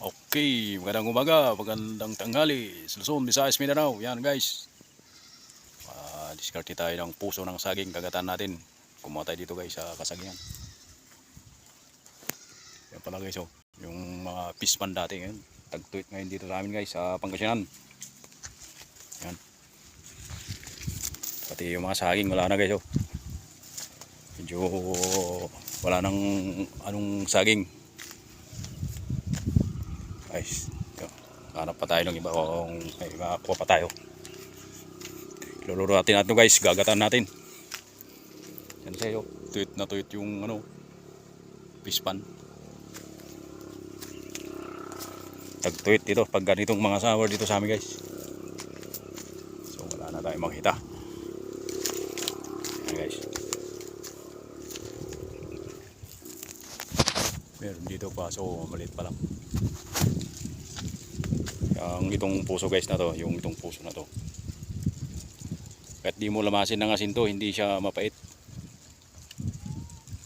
Okay, magandang umaga, magandang tanghali. Luzon, Visayas, Mindanao. Yan guys. Ah, diskarte tayo ng puso ng saging kagatan natin. Kumuha dito guys sa kasagingan. Yan pala guys oh. Yung mga pispan dati ngayon. Tagtuit ngayon dito sa amin guys sa Pangasinan. Yan. Pati yung mga saging wala na guys oh. Medyo wala nang anong saging. Guys, ito. pa tayo ng iba kung may makakuha pa tayo. Luluro natin natin guys, gagatan natin. Yan sa'yo, tuyot na tuyot yung ano, pispan. Tagtuyot dito pag ganitong mga summer dito sa amin guys. So wala na tayong makita. Yan guys. Meron dito pa so maliit pa lang. Ang itong puso guys na to, yung itong puso na to. Kahit di mo lamasin ng asin to, hindi siya mapait.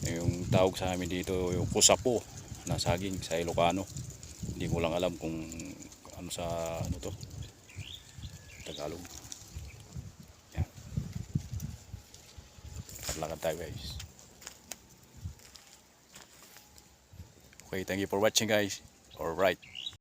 Yung tawag sa amin dito, yung kusapo na saging sa Ilocano. Hindi mo lang alam kung ano sa ano to. Tagalog. Yan. Lakad tayo guys. Okay, thank you for watching guys. Alright.